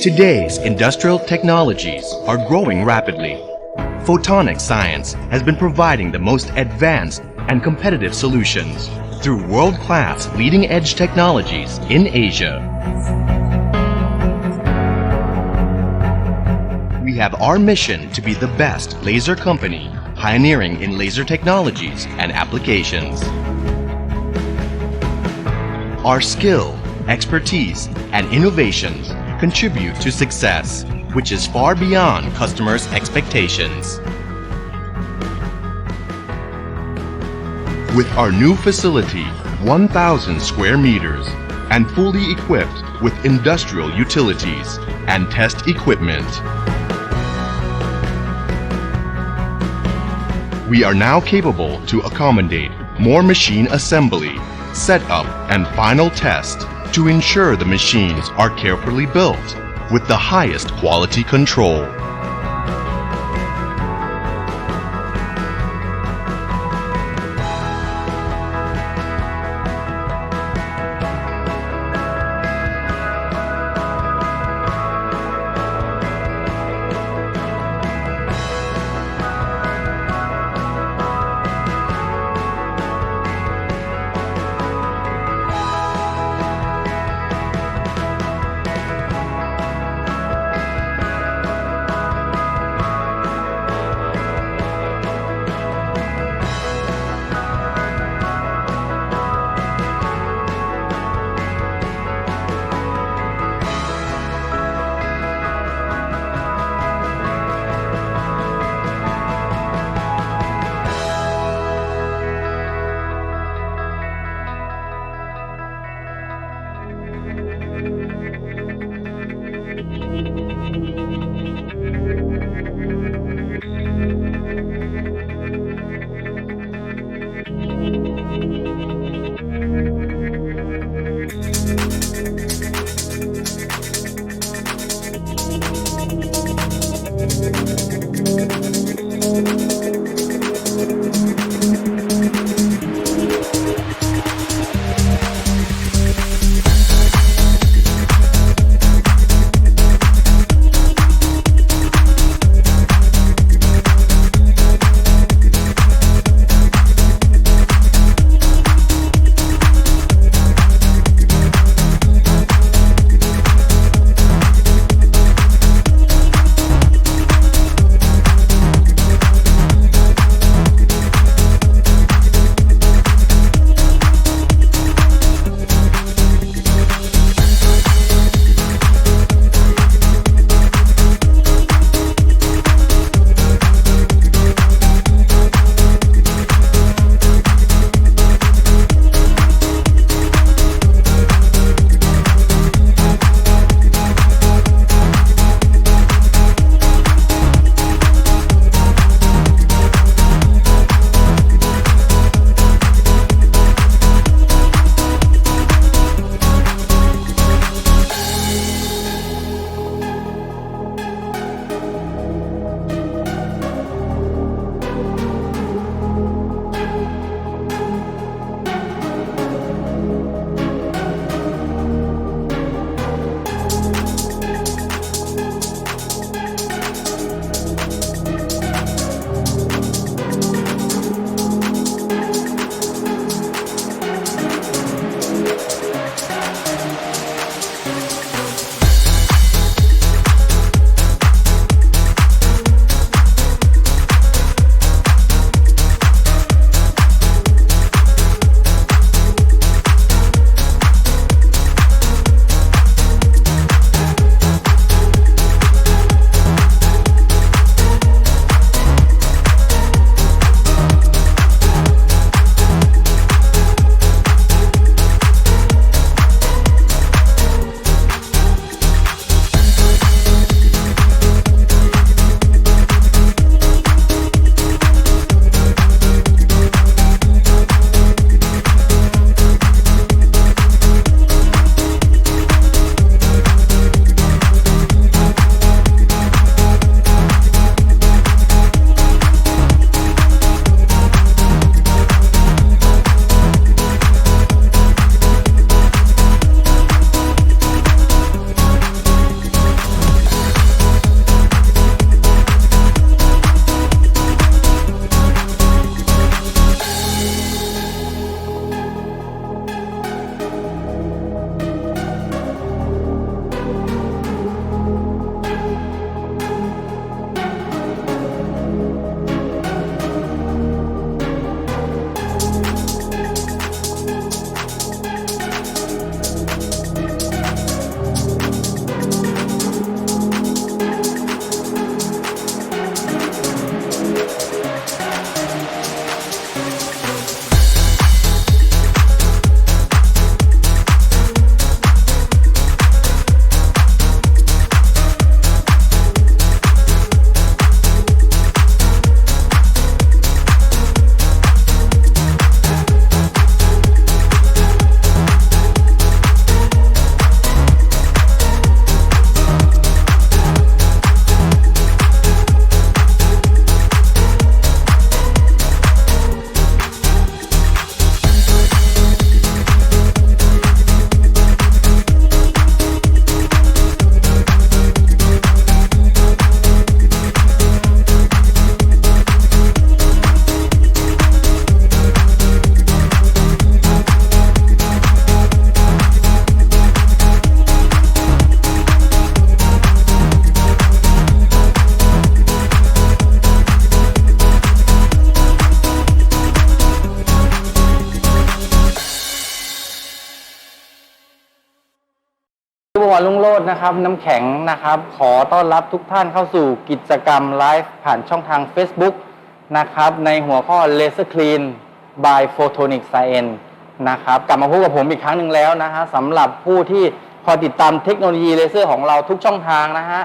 Today's industrial technologies are growing rapidly. Photonic science has been providing the most advanced and competitive solutions through world-class leading-edge technologies in Asia. We have our mission to be the best laser company, pioneering in laser technologies and applications. Our skill, expertise, and innovations contribute to success, which is far beyond customers' expectations. With our new facility, 1,000 square meters, and fully equipped with industrial utilities and test equipment. We are now capable to accommodate more machine assembly, setup, and final test to ensure the machines are carefully built with the highest quality control. รลุงโรจน์นะครับ น้ำแข็งนะครับ ขอต้อนรับทุกท่านเข้าสู่กิจกรรมไลฟ์ผ่านช่องทาง Facebook นะครับ ในหัวข้อ Laser Clean by Photonic Science นะครับ กลับมาพบกับผมอีกครั้งหนึ่งแล้วนะฮะสำหรับผู้ที่คอยติดตามเทคโนโลยีเลเซอร์ของเราทุกช่องทางนะฮะ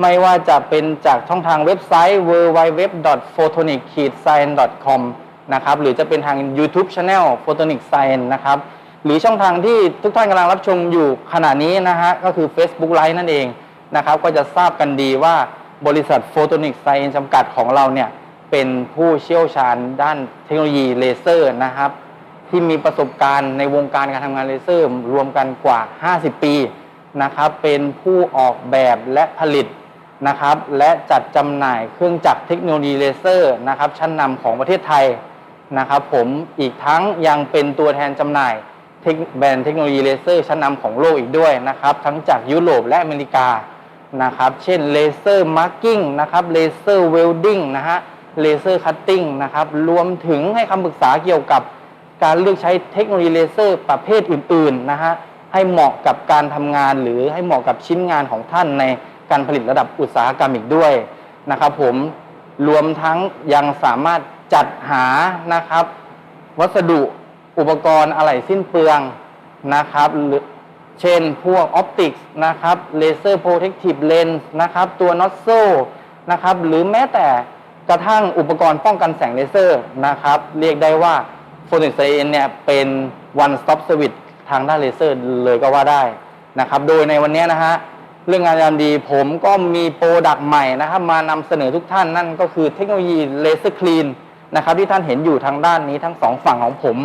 ไม่ว่าจะเป็นจากช่องทางเว็บไซต์ www.photonic-science.com นะครับ หรือจะเป็นทาง YouTube Channel Photonic Science นะครับ หรือช่องทางที่ทุกท่านกำลังรับชมอยู่ขณะนี้นะฮะก็คือ Facebook Live นั่นเองนะครับก็จะทราบกันดีว่าบริษัท Photonic Science จำกัดของเราเนี่ยเป็นผู้เชี่ยวชาญด้านเทคโนโลยีเลเซอร์นะครับที่มีประสบการณ์ในวงการการทำงานเลเซอร์รวมกันกว่า 50 ปีนะครับเป็นผู้ออกแบบและผลิตนะครับและจัดจำหน่ายเครื่องจักรเทคโนโลยีเลเซอร์นะครับชั้นนำของประเทศไทยนะครับผมอีกทั้งยังเป็นตัวแทนจำหน่าย แบรนด์เทคโนโลยีเลเซอร์ชั้นนำของโลกอีกด้วยนะครับ ทั้งจากยุโรปและอเมริกานะครับ เช่นเลเซอร์มาร์กิ้งนะครับเลเซอร์เวลดิ้งนะฮะเลเซอร์คัตติ้งนะครับ รวมถึงให้คำปรึกษาเกี่ยวกับการเลือกใช้เทคโนโลยีเลเซอร์ประเภทอื่นๆนะฮะให้เหมาะกับการทำงานหรือให้เหมาะกับชิ้นงานของท่านในการผลิตระดับอุตสาหกรรมอีกด้วยนะครับผมรวมทั้งยังสามารถจัดหานะครับ วัสดุ อุปกรณ์อะไหล่สิ้นเปลืองนะครับหรือเช่นพวกออปติกส์นะครับเลเซอร์โปรเทคทีฟเลนส์นะครับตัวน็อตโซ่นะครับหรือแม้แต่กระทั่งอุปกรณ์ป้องกันแสงเลเซอร์นะครับเรียกได้ว่าโฟนิกซเอนเนี่ยเป็น one stop service ทางด้านเลเซอร์เลยก็ว่าได้นะครับโดยในวันนี้นะฮะเรื่องงานยามดีผมก็มีโปรดักต์ใหม่นะครับมานำเสนอทุกท่านนั่นก็คือเทคโนโลยีเลเซอร์คลีนนะครับที่ท่านเห็นอยู่ทางด้านนี้ทั้งสองฝั่งของผม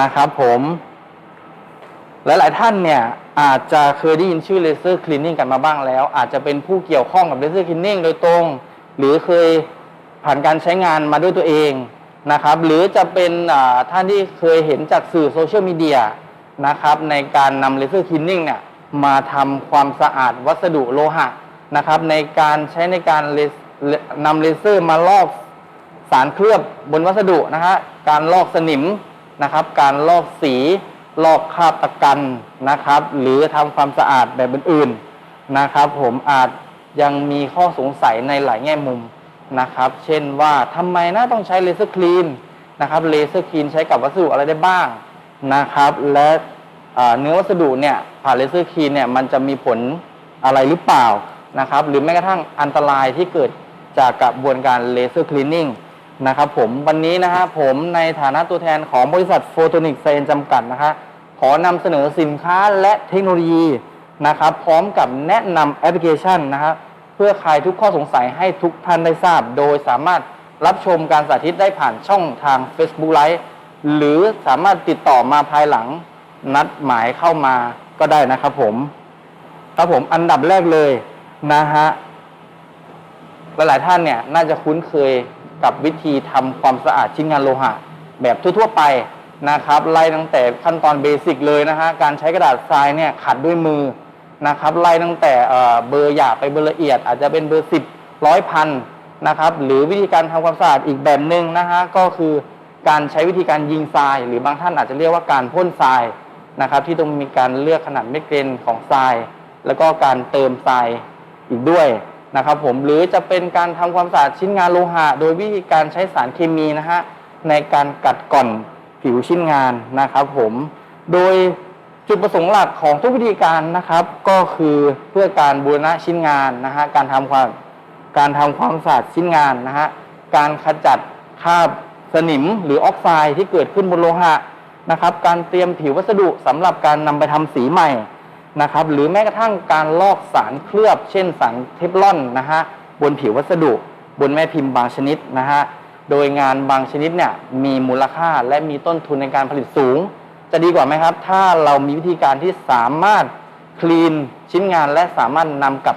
นะครับผมหลายๆท่านเนี่ยอาจจะเคยได้ยินชื่อเลเซอร์คลีนนิ่งกันมาบ้างแล้ว อาจจะเป็นผู้เกี่ยวข้องกับเลเซอร์คลีนนิ่งโดยตรง หรือเคยผ่านการใช้งานมาด้วยตัวเองนะครับ หรือจะเป็นท่านที่เคยเห็นจากสื่อโซเชียลมีเดียนะครับ ในการนำเลเซอร์คลีนนิ่งเนี่ยมาทำความสะอาดวัสดุโลหะนะครับ ในการใช้ในการนำเลเซอร์มาลอกสารเคลือบบนวัสดุนะฮะการลอกสนิม นะครับ การลอกสีลอกคราบตะกันนะครับ หรือทำความสะอาดแบบอื่นๆนะครับ ผมอาจยังมีข้อสงสัยในหลายแง่มุมนะครับ เช่นว่าทำไมนะต้องใช้เลเซอร์คลีนนะครับเลเซอร์คลีนใช้กับวัสดุอะไรได้บ้างนะครับ และเนื้อวัสดุเนี่ยผ่านเลเซอร์คลีนเนี่ยมันจะมีผลอะไรหรือเปล่านะครับ หรือแม้กระทั่งอันตรายที่เกิดจากกระบวนการเลเซอร์คลีนนิ่ง นะครับผมวันนี้นะฮะผมในฐานะตัวแทนของบริษัทโฟโตนิกไซนจำกัดนะคะขอนำเสนอสินค้าและเทคโนโลยีนะครับพร้อมกับแนะนำแอปพลิเคชันนะฮะเพื่อคลายทุกข้อสงสัยให้ทุกท่านได้ทราบ โดยสามารถรับชมการสาธิตได้ผ่านช่องทาง Facebook Live หรือสามารถติดต่อมาภายหลังนัดหมายเข้ามาก็ได้นะครับผมครับผมอันดับแรกเลยนะฮะหลายๆท่านเนี่ยน่าจะคุ้นเคย กับวิธีทำความสะอาดชิ้นงานโลหะ แบบทั่วๆไปนะครับ ไล่ตั้งแต่ขั้นตอนเบสิกเลยนะฮะการใช้กระดาษทรายเนี่ยขัดด้วยมือนะครับไล่ตั้งแต่เบอร์หยาบไปเบอร์ละเอียด อาจจะเป็นเบอร์สิบร้อยพันนะครับหรือวิธีการทำความสะอาดอีกแบบหนึ่งนะฮะก็คือการใช้วิธีการยิงทราย หรือบางท่านอาจจะเรียกว่าการพ่นทรายนะครับที่ต้องมีการเลือกขนาดเม็ดเกรนของทราย แล้วก็การเติมทรายอีกด้วย นะครับผมหรือจะเป็นการทำความสะอาดชิ้นงานโลหะ โดยวิธีการใช้สารเคมีนะฮะในการกัดก่อนผิวชิ้นงานนะครับผมโดยจุดประสงค์หลักของทุกวิธีการนะครับก็คือเพื่อการบูรณะชิ้นงานนะฮะการทำความการทำความสะอาดชิ้นงานนะฮะการขจัดคราบสนิมหรือออกไซด์ที่เกิดขึ้นบนโลหะนะครับการเตรียมผิววัสดุสำหรับการนำไปทำสีใหม่ นะครับหรือแม้กระทั่งการลอกสารเคลือบ เช่นสารเทฟลอนนะฮะบนผิววัสดุ บนแม่พิมพ์บางชนิดนะฮะโดยงานบางชนิดเนี่ยมีมูลค่าและมีต้นทุนในการผลิตสูง จะดีกว่าไหมครับ ถ้าเรามีวิธีการที่สามารถคลีนชิ้นงานและสามารถนำกลับ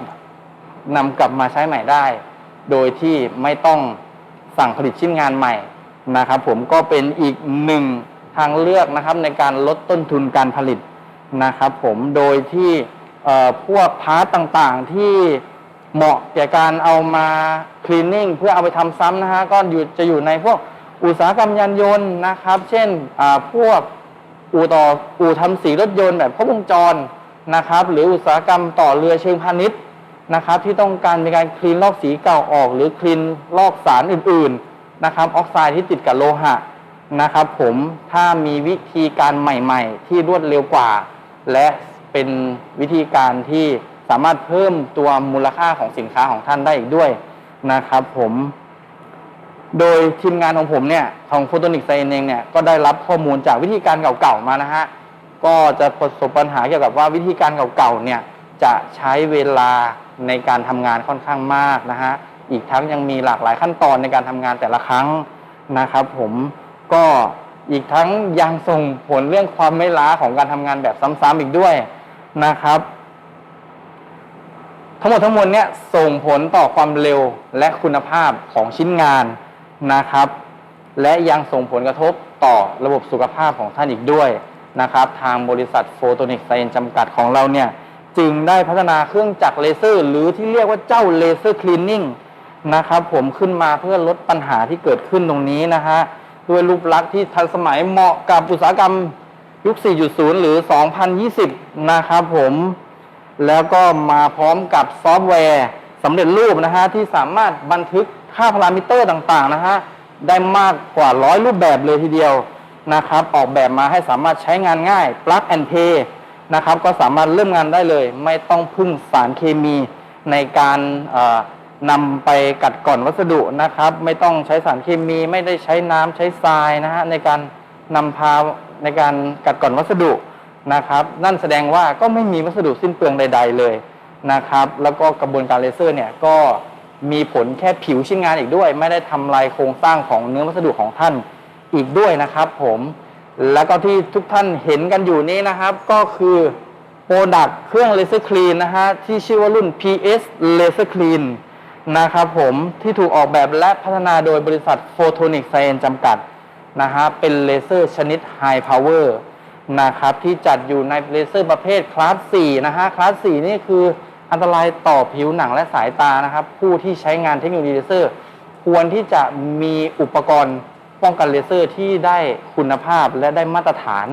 นำกลับมาใช้ใหม่ได้ โดยที่ไม่ต้องสั่งผลิตชิ้นงานใหม่นะครับผมก็เป็นอีกหนึ่งทางเลือกนะครับในการลดต้นทุนการผลิต นะครับผมโดยที่พวกพาร์ตต่างๆที่เหมาะแก่การเอามาคลีนนิ่งเพื่อเอาไปทำซ้ำนะฮะก็อยู่จะอยู่ในพวกอุตสาหกรรมยานยนต์นะครับ เช่นพวกอู่ต่ออู่ทำสีรถยนต์แบบครบวงจรนะครับ หรืออุตสาหกรรมต่อเรือเชิงพาณิชย์นะครับ ที่ต้องการมีการคลีนลอกสีเก่าออก หรือคลีนลอกสารอื่นๆนะครับออกไซด์ที่ติดกับโลหะนะครับ ผมถ้ามีวิธีการใหม่ ๆ ที่รวดเร็วกว่า และเป็นวิธีการที่สามารถเพิ่มตัวมูลค่าของสินค้าของท่านได้อีกด้วยนะครับผม โดยทีมงานของผมเนี่ยของโฟโตนิกไซเองเนี่ยก็ได้รับข้อมูลจากวิธีการเก่าๆมานะฮะก็จะประสบปัญหาเกี่ยวกับว่าวิธีการเก่าๆเนี่ยจะใช้เวลาในการทำงานค่อนข้างมากนะฮะอีกทั้งยังมีหลากหลายขั้นตอนในการทำงานแต่ละครั้งนะครับ ผมก็ อีกทั้งยังส่งผลเรื่องความไม่ล้าของการทำงานแบบซ้ำๆอีกด้วยนะครับ ทั้งหมดทั้งมวลเนี่ยส่งผลต่อความเร็วและคุณภาพของชิ้นงานนะครับ และยังส่งผลกระทบต่อระบบสุขภาพของท่านอีกด้วยนะครับ ทางบริษัทโฟโตนิกไซเอนจำกัดของเราเนี่ยจึงได้พัฒนาเครื่องจักรเลเซอร์ หรือที่เรียกว่าเจ้าเลเซอร์คลีนนิ่งนะครับ ผมขึ้นมาเพื่อลดปัญหาที่เกิดขึ้นตรงนี้นะฮะ ด้วยรูปลักษณ์ที่ทันสมัยเหมาะกับอุตสาหกรรมยุค 4.0 หรือ 2020 นะครับผม แล้วก็มาพร้อมกับซอฟต์แวร์สำเร็จรูปนะฮะที่สามารถบันทึกค่าพารามิเตอร์ต่างๆนะฮะได้มากกว่าร้อยรูปแบบเลยทีเดียวนะครับ ออกแบบมาให้สามารถใช้งานง่าย plug and play นะครับ ก็สามารถเริ่มงานได้เลย ไม่ต้องพึ่งสารเคมีในการอ นำไปกัดก่อนวัสดุนะครับ ไม่ต้องใช้สารเคมีไม่ได้ใช้น้ำใช้ทรายนะฮะในการนำพาในการกัดก่อนวัสดุนะครับ นั่นแสดงว่าก็ไม่มีวัสดุสิ้นเปลืองใด ๆ เลยนะครับ แล้วก็กระบวนการเลเซอร์เนี่ยก็มีผลแค่ผิวชิ้นงานอีกด้วย ไม่ได้ทำลายโครงสร้างของเนื้อวัสดุของท่านอีกด้วยนะครับผมแล้วก็ที่ทุกท่านเห็นกันอยู่นี้นะครับ ก็คือโปรดักเครื่องเลเซอร์คลีนนะฮะที่ชื่อว่ารุ่น PS Laser Clean นะครับผมที่ถูกออกแบบและพัฒนาโดยบริษัท Photonic Science จำกัดนะฮะเป็นเลเซอร์ชนิด High Power นะครับที่จัดอยู่ในเลเซอร์ประเภทคลาส 4 นะฮะคลาส 4 นี่คืออันตรายต่อผิวหนังและสายตานะครับ ผู้ที่ใช้งานเทคโนโลยีเลเซอร์ ควรที่จะมีอุปกรณ์ป้องกันเลเซอร์ที่ได้คุณภาพและได้มาตรฐาน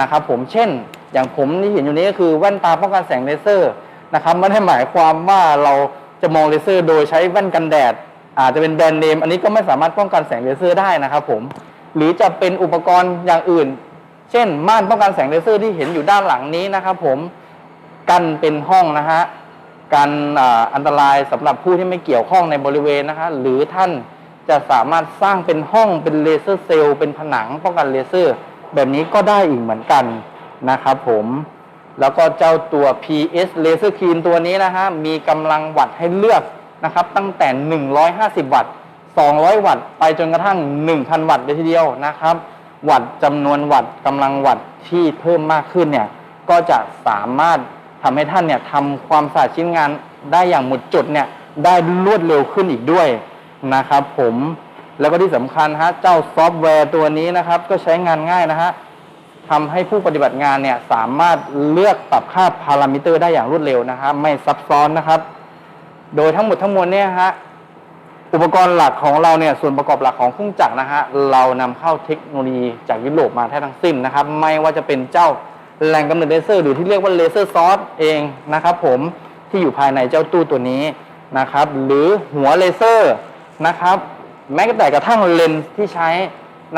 นะครับผมเช่น อย่างผมที่เห็นอยู่นี้ก็คือแว่นตาป้องกันแสงเลเซอร์นะครับไม่ได้หมายความว่าเรา จะมองเลเซอร์ โดยใช้แว่นกันแดด อาจจะเป็นแบรนด์เนม อันนี้ก็ไม่สามารถป้องกันแสงเลเซอร์ได้นะครับผม หรือจะเป็นอุปกรณ์อย่างอื่น เช่น ม่านป้องกันแสงเลเซอร์ที่เห็นอยู่ด้านหลังนี้นะครับผม กันเป็นห้องนะฮะ กันอันตรายสำหรับผู้ที่ไม่เกี่ยวข้องในบริเวณนะฮะหรือท่านจะสามารถสร้างเป็นห้องเป็นเลเซอร์เซลล์เป็นผนังป้องกันเลเซอร์ แบบนี้ก็ได้อีกเหมือนกันนะครับผม แล้วก็เจ้าตัว PS Laser Clean ตัวนี้นะฮะ มีกำลังวัตต์ให้เลือกนะครับ ตั้งแต่ 150 วัตต์ 200 วัตต์ ไปจนกระทั่ง 1,000 วัตต์เลยทีเดียวนะครับ วัตต์จำนวนวัตต์กำลังวัตต์ที่เพิ่มมากขึ้นเนี่ย ก็จะสามารถทำให้ท่านเนี่ยทำความสะอาดชิ้นงานได้อย่างหมดจดเนี่ย ได้รวดเร็วขึ้นอีกด้วยนะครับผม แล้วก็ที่สำคัญฮะ เจ้าซอฟต์แวร์ตัวนี้นะครับ ก็ใช้งานง่ายนะฮะ ทำให้ผู้ปฏิบัติงานเนี่ยสามารถเลือกปรับค่าพารามิเตอร์ได้อย่างรวดเร็วนะครับ ไม่ซับซ้อนนะครับ โดยทั้งหมดทั้งมวลเนี่ยฮะอุปกรณ์หลักของเราเนี่ยส่วนประกอบหลักของเครื่องจักรนะฮะเรานำเข้าเทคโนโลยีจากยุโรปมาแท้ทั้งสิ้นนะครับ ไม่ว่าจะเป็นเจ้าแหล่งกำเนิดเลเซอร์หรือที่เรียกว่าเลเซอร์ซอสเองนะครับ ผมที่อยู่ภายในเจ้าตู้ตัวนี้นะครับ หรือหัวเลเซอร์นะครับ แม้แต่กระทั่งเลนส์ที่ใช้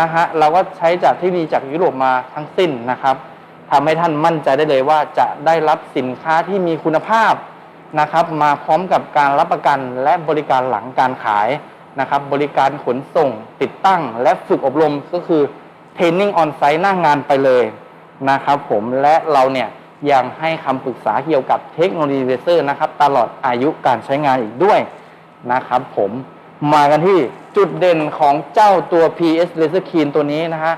นะฮะเราก็ใช้จากทคโนโลยีจากยุโรปมาทั้งสิ้นนะครับทำให้ท่านมั่นใจได้เลยว่าจะได้รับสินค้าที่มีคุณภาพนะครับ มาพร้อมกับการรับประกันและบริการหลังการขายนะครับ บริการขนส่ง ติดตั้ง และฝึกอบรมก็คือเทรนนิ่งออนไซต์หน้างงานไปเลยนะครับผมและเราเนี่ยยังให้คำปรึกษาเกี่ยวกับเทคโนโลยีเลเซอร์นะครับ ตลอดอายุการใช้งานอีกด้วยนะครับผมมากันที่ จุดเด่นของเจ้าตัว PS Laser Clean ตัวนี้นะฮะ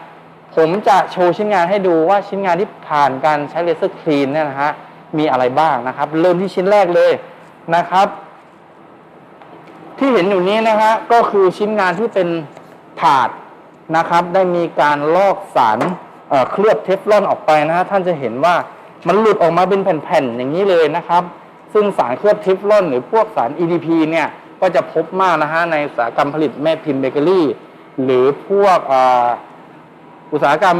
ผมจะโชว์ชิ้นงานให้ดูว่าชิ้นงานที่ผ่านการใช้เลเซอร์คลีนเนี่ยนะฮะ มีอะไรบ้างนะครับ เริ่มที่ชิ้นแรกเลยนะครับ ที่เห็นอยู่นี้นะฮะ ก็คือชิ้นงานที่เป็นถาดนะครับ ได้มีการลอกสารเเคลือบเทฟลอนออกไปนะฮะ ท่านจะเห็นว่ามันหลุดออกมาเป็นแผ่นๆอย่างนี้เลยนะครับ ซึ่งสารเคลือบเทฟลอนหรือพวกสาร EDP เนี่ย ก็จะพบมากนะฮะในอุตสาหกรรมผลิตแม่พิมพ์เบเกอรี่ หรือพวกอุตสาหกรรม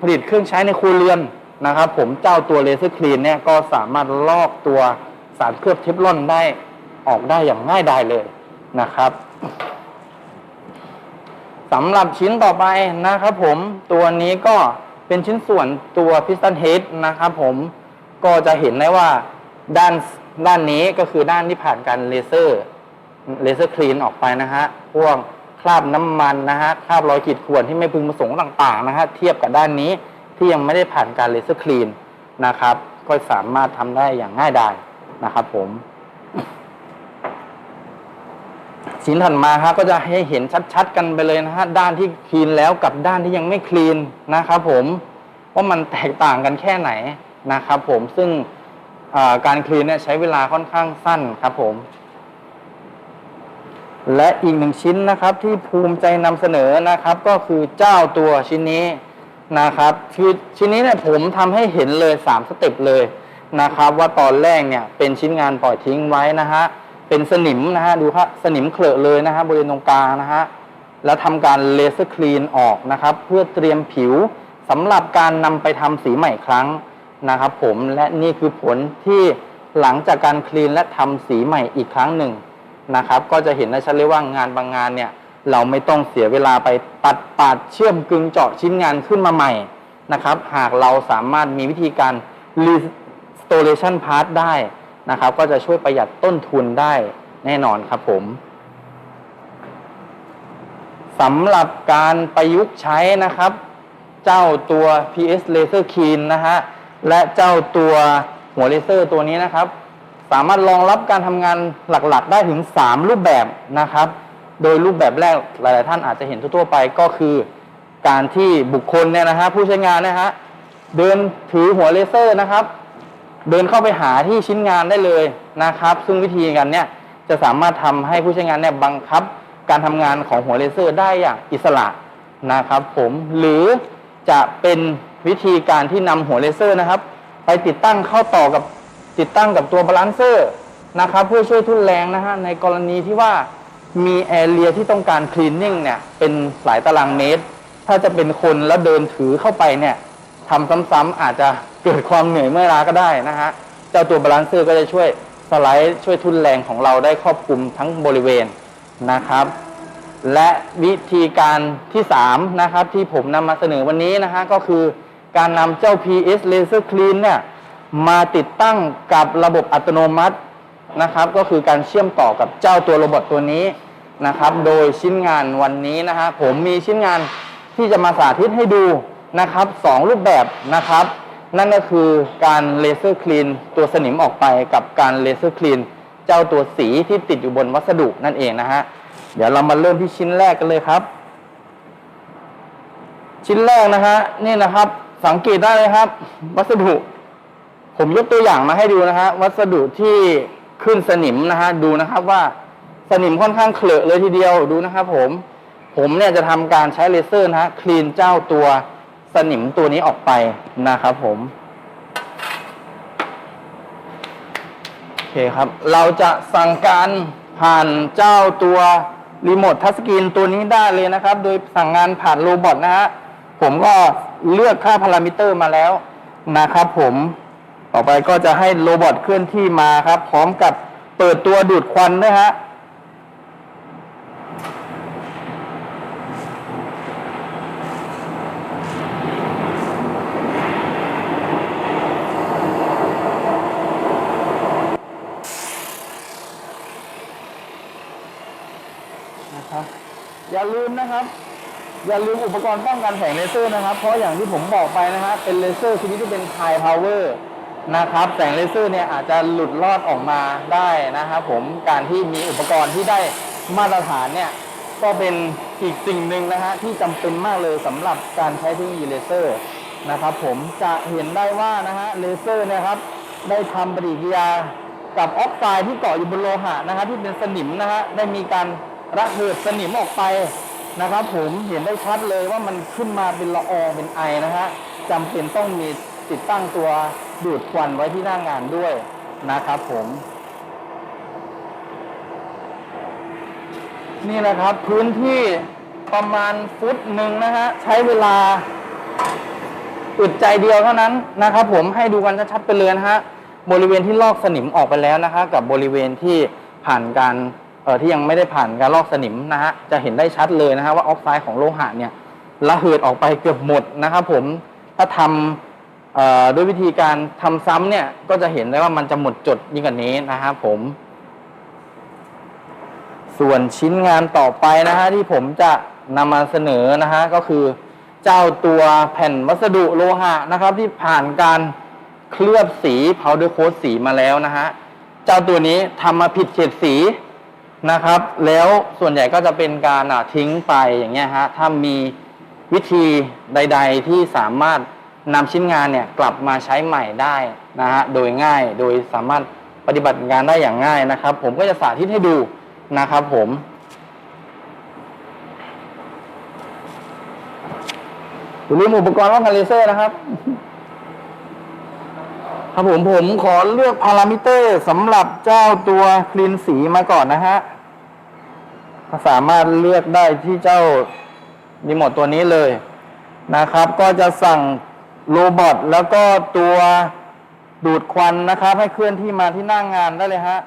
ผลิตเครื่องใช้ในครัวเรือนนะครับ ผมเจ้าตัวเลเซอร์คลีนเนี่ยก็สามารถลอกตัวสารเคลือบเทฟลอนได้ออกได้อย่างง่ายดายเลยนะครับสำหรับชิ้นต่อไปนะครับผมตัวนี้ก็เป็นชิ้นส่วนตัวพิสตันเฮดนะครับผมก็จะเห็นได้ว่าด้านด้านนี้ก็คือด้านที่ผ่านการเลเซอร์ เลเซอร์คลีนออกไปนะฮะ พวกคราบน้ำมันนะฮะ คราบรอยขีดข่วนที่ไม่พึงประสงค์ต่างๆนะฮะ เทียบกับด้านนี้ที่ยังไม่ได้ผ่านการเลเซอร์คลีนนะครับ ก็สามารถทำได้อย่างง่ายดายนะครับผม ชิ้นถัดมาครับก็จะให้เห็นชัดๆ กันไปเลยนะฮะ ด้านที่คลีนแล้วกับด้านที่ยังไม่คลีนนะครับผม ว่ามันแตกต่างกันแค่ไหนนะครับผม ซึ่งการคลีนเนี่ยใช้เวลาค่อนข้างสั้นครับผม และอีกหนึ่งชิ้นนะครับที่ภูมิใจนำเสนอนะครับ ก็คือเจ้าตัวชิ้นนี้นะครับคือชิ้นนี้เนี่ยผมทำให้เห็นเลย3สเต็ปเลยนะครับ ว่าตอนแรกเนี่ยเป็นชิ้นงานปล่อยทิ้งไว้นะฮะเป็นสนิมนะฮะดูครับสนิมเคลอะเลยนะฮะบริเวณตรงกลางนะฮะแล้วทำการเลเซอร์คลีนออกนะครับ เพื่อเตรียมผิวสำหรับการนำไปทำสีใหม่ครั้งนะครับ ผมและนี่คือผลที่หลังจากการคลีนและทำสีใหม่อีกครั้งหนึ่ง นะครับ ก็จะเห็นได้ชัดเลยว่างานบางงานเนี่ยเราไม่ต้องเสียเวลาไปตัดปาดเชื่อมกึงเจาะชิ้นงานขึ้นมาใหม่นะครับ หากเราสามารถมีวิธีการ restoration part ได้นะครับ ก็จะช่วยประหยัดต้นทุนได้แน่นอนครับผมสำหรับการประยุกต์ใช้นะครับ เจ้าตัว PS Laser Keen นะฮะและเจ้าตัวหัวเลเซอร์ตัวนี้นะครับ สามารถรองรับการทำงานหลักๆ ได้ถึง 3 รูปแบบนะครับ โดยรูปแบบแรกหลาย ๆ ท่านอาจจะเห็นทั่วๆไปก็คือการที่บุคคลเนี่ยนะฮะผู้ใช้งานนะฮะเดินถือหัวเลเซอร์นะครับ เดินเข้าไปหาที่ชิ้นงานได้เลยนะครับ ซึ่งวิธีการเนี่ยจะสามารถทำให้ผู้ใช้งานเนี่ยบังคับ การทำงานของหัวเลเซอร์ได้อย่างอิสระนะครับผมหรือจะเป็นวิธีการที่นำหัวเลเซอร์นะครับ ไปติดตั้งเข้าต่อกับ ติดตั้งกับตัวบาลานเซอร์นะครับเพื่อช่วยทุ่นแรงนะฮะในกรณีที่ว่ามีแอเรียที่ต้องการคลีนนิ่งเนี่ยเป็นหลายตารางเมตร ถ้าจะเป็นคนแล้วเดินถือเข้าไปเนี่ยทำซ้ำๆอาจจะเกิดความเหนื่อยเมื่อยล้าก็ได้นะฮะเจ้าตัวบาลานเซอร์ก็จะช่วยสไลด์ช่วยทุ่นแรงของเราได้ครอบคลุมทั้งบริเวณนะครับ และวิธีการที่3นะครับที่ผมนำมาเสนอวันนี้นะฮะก็คือการนำเจ้า PS Laser Clean เนี่ย มาติดตั้งกับระบบอัตโนมัตินะครับ ก็คือการเชื่อมต่อกับเจ้าตัวโรบอทตัวนี้นะครับ โดยชิ้นงานวันนี้นะฮะผมมีชิ้นงานที่จะมาสาธิตให้ดูนะครับสองรูปแบบนะครับ นั่นก็คือการเลเซอร์คลีนตัวสนิมออกไปกับการเลเซอร์คลีนเจ้าตัวสีที่ติดอยู่บนวัสดุนั่นเองนะฮะเดี๋ยวเรามาเริ่มที่ชิ้นแรกกันเลยครับ ชิ้นแรกนะฮะนี่นะครับสังเกตได้เลยครับ วัสดุ ผมยกตัวอย่างมาให้ดูนะฮะวัสดุที่ขึ้นสนิมนะฮะดูนะครับว่าสนิมค่อนข้างเคลอะเลยทีเดียวดูนะครับผมผมเนี่ยจะทำการใช้เลเซอร์นะฮะคลีนเจ้าตัวสนิมตัวนี้ออกไปนะครับผมโอเคครับ เราจะสั่งการผ่านเจ้าตัวรีโมททัชสกรีนตัวนี้ได้เลยนะครับ โดยสั่งงานผ่านโรบอทนะฮะผมก็เลือกค่าพารามิเตอร์มาแล้วนะครับผม ต่อไปก็จะให้โรบอทเคลื่อนที่มาครับ พร้อมกับเปิดตัวดูดควันด้วยฮะนะครับอย่าลืมนะครับ อย่าลืมอุปกรณ์ป้องกันแสงเลเซอร์นะครับ เพราะอย่างที่ผมบอกไปนะฮะเป็นเลเซอร์ชนิดที่เป็น high power นะครับ แสงเลเซอร์เนี่ยอาจจะหลุดรอดออกมาได้นะครับผมการที่มีอุปกรณ์ที่ได้มาตรฐานเนี่ยก็เป็นอีกสิ่งหนึ่งนะฮะที่จำเป็นมากเลยสำหรับการใช้เทคโนโลยีเลเซอร์นะครับผมจะเห็นได้ว่านะฮะเลเซอร์เนะครับได้ทำปฏิกิริยากับออกไซด์ที่เกาะอยู่บนโลหะนะฮะที่เป็นสนิมนะฮะได้มีการระเหยสนิมออกไปนะครับ ผมเห็นได้ชัดเลยว่ามันขึ้นมาเป็นละอองเป็นไอนะฮะจำเป็นต้องมี ติดตั้งตัวดูดควันไว้ที่หน้างานด้วยนะครับผม นี่แหละครับพื้นที่ประมาณฟุตหนึ่งนะฮะใช้เวลาอึดใจเดียวเท่านั้นนะครับผมให้ดูกันชัดๆไปเลยนะฮะบริเวณที่ลอกสนิมออกไปแล้วนะคะกับบริเวณที่ผ่านการเอ่อที่ยังไม่ได้ผ่านการลอกสนิมนะฮะจะเห็นได้ชัดเลยนะฮะว่าออกไซด์ของโลหะเนี่ยระเหิดออกไปเกือบหมดนะครับผมถ้าทำเอ่อ ด้วยวิธีการทำซ้ำเนี่ยก็จะเห็นได้ว่ามันจะหมดจดยิ่งกว่านี้นะครับผม ส่วนชิ้นงานต่อไปนะฮะที่ผมจะนำมาเสนอนะฮะก็คือเจ้าตัวแผ่นวัสดุโลหะนะครับ ที่ผ่านการเคลือบสีเผาด้วยโค้ดสีมาแล้วนะฮะเจ้าตัวนี้ทำมาผิดเฉดสีนะครับ แล้วส่วนใหญ่ก็จะเป็นการทิ้งไปอย่างเงี้ยฮะถ้ามีวิธีใด ๆ ที่สามารถ นำชิ้นงานเนี่ยกลับมาใช้ใหม่ได้นะฮะโดยง่ายโดยสามารถปฏิบัติงานได้อย่างง่ายนะครับ ผมก็จะสาธิตให้ดูนะครับผมอย่าลืมอุปกรณ์ป้องกันเลเซอร์นะครับ ครับผมผมขอเลือกพารามิเตอร์สำหรับเจ้าตัวคลีนสีมาก่อนนะฮะสามารถเลือกได้ที่เจ้ารีโมทตัวนี้เลยนะครับ ก็จะสั่ง โรบอทแล้วก็ตัวดูดควันนะครับ ให้เคลื่อนที่มาที่หน้างงานได้เลยฮะ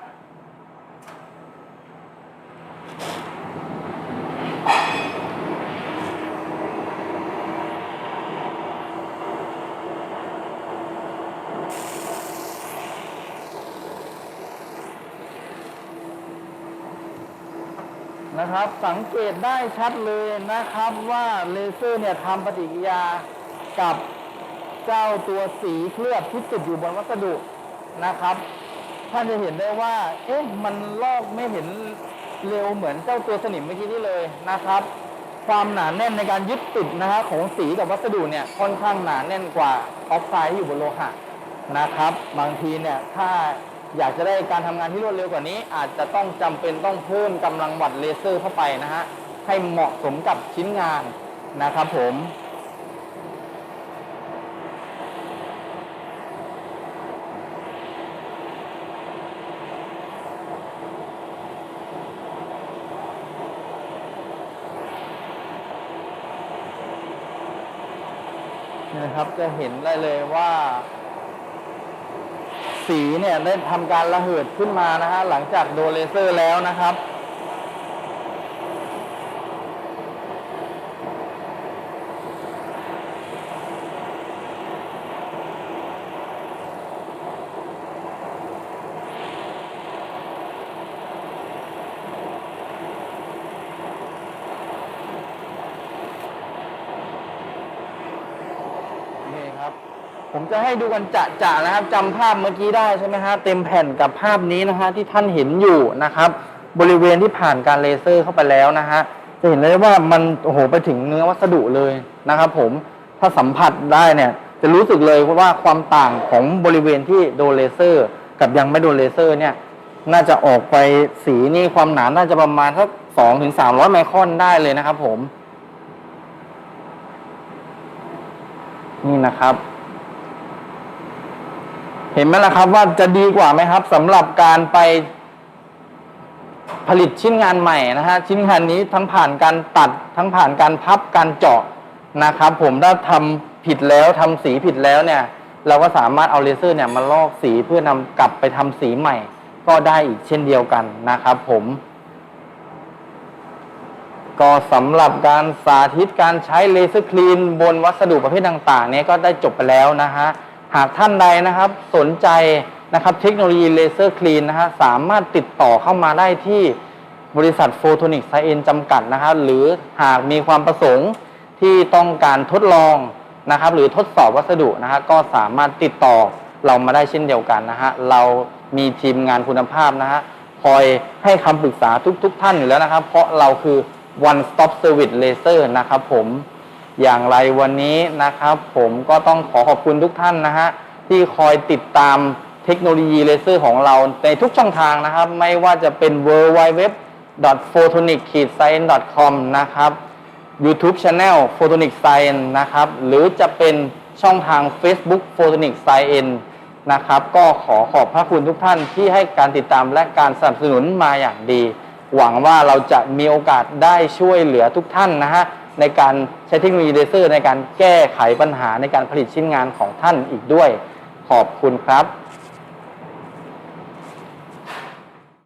นะครับสังเกตได้ชัดเลยนะครับว่าเลเซอร์เนี่ยทำปฏิกิริยากับ เจ้าตัวสีเคลือบที่ติดอยู่บนวัสดุนะครับ ท่านจะเห็นได้ว่า เอ๊ะ มันลอกไม่เห็นเร็วเหมือนเจ้าตัวสนิมเมื่อกี้นี้เลยนะครับ ความหนาแน่นในการยึดติดนะฮะของสีกับวัสดุเนี่ยค่อนข้างหนาแน่นกว่าออกไซด์ที่อยู่บนโลหะนะครับ บางทีเนี่ยถ้าอยากจะได้การทำงานที่รวดเร็วกว่านี้ อาจจะต้องจำเป็นต้องเพิ่มกำลังวัตต์เลเซอร์เข้าไปนะฮะให้เหมาะสมกับชิ้นงานนะครับผม นะครับ จะเห็นได้เลยว่า สีเนี่ยได้ทำการระเหิดขึ้นมานะฮะหลังจากโดนเลเซอร์แล้วนะครับ นี่ครับ ผม จะให้ดูกันจะจะๆนะครับจำภาพเมื่อกี้ได้ใช่ไหมฮะเต็มแผ่นกับภาพนี้นะฮะที่ท่านเห็นอยู่นะครับ บริเวณที่ผ่านการเลเซอร์เข้าไปแล้วนะฮะจะเห็นเลยว่ามันโอ้โหไปถึงเนื้อวัสดุเลยนะครับ ผมถ้าสัมผัสได้เนี่ยจะรู้สึกเลยว่าความต่างของบริเวณที่โดนเลเซอร์ กับยังไม่โดนเลเซอร์เนี่ยน่าจะออกไปสีนี่ความหนาน่าจะประมาณสักสองถึงสามร้อยไมครอนได้เลยนะครับผม นี่นะครับ เห็นไหมล่ะครับว่าจะดีกว่าไหมครับสำหรับการไปผลิตชิ้นงานใหม่นะฮะชิ้นงานนี้ทั้งผ่านการตัดทั้งผ่านการพับการเจาะนะครับ ผมถ้าทำผิดแล้วทำสีผิดแล้วเนี่ย เราก็สามารถเอาเลเซอร์เนี่ยมาลอกสีเพื่อนำกลับไปทำสีใหม่ ก็ได้อีกเช่นเดียวกันนะครับ ผม ก็สำหรับการสาธิตการใช้เลเซอร์คลีนบนวัสดุประเภทต่าง ๆ เนี่ยก็ได้จบไปแล้วนะฮะ หากท่านใดนะครับสนใจนะครับเทคโนโลยีเลเซอร์คลีนนะฮะสามารถติดต่อเข้ามาได้ที่บริษัทโฟโทนิกไซเอ็นจำกัดนะครับหรือหากมีความประสงค์ที่ต้องการทดลองนะครับหรือทดสอบวัสดุนะฮะก็สามารถติดต่อเรามาได้เช่นเดียวกันนะฮะเรามีทีมงานคุณภาพนะฮะคอยให้คำปรึกษาทุกๆท่านอยู่แล้วนะครับ เพราะเราคือ one stop service laser นะครับผม อย่างไรวันนี้นะครับผมก็ต้องขอขอบคุณทุกท่านนะฮะที่คอยติดตามเทคโนโลยีเลเซอร์ของเราในทุกช่องทางนะครับ ไม่ว่าจะเป็น w w w p h o t o n i c s c i e n c e c o m นะครับ YouTube Channel Photonic Science นะครับ หรือจะเป็นช่องทาง Facebook Photonic Science นะครับ ก็ขอขอบพระคุณทุกท่านที่ให้การติดตามและการสนับสนุนมาอย่างดี หวังว่าเราจะมีโอกาสได้ช่วยเหลือทุกท่านนะฮะ ในการใช้เทคโนโลยีเลเซอร์ในการแก้ไขปัญหาในการผลิตชิ้นงานของท่านอีกด้วย ขอบคุณครับ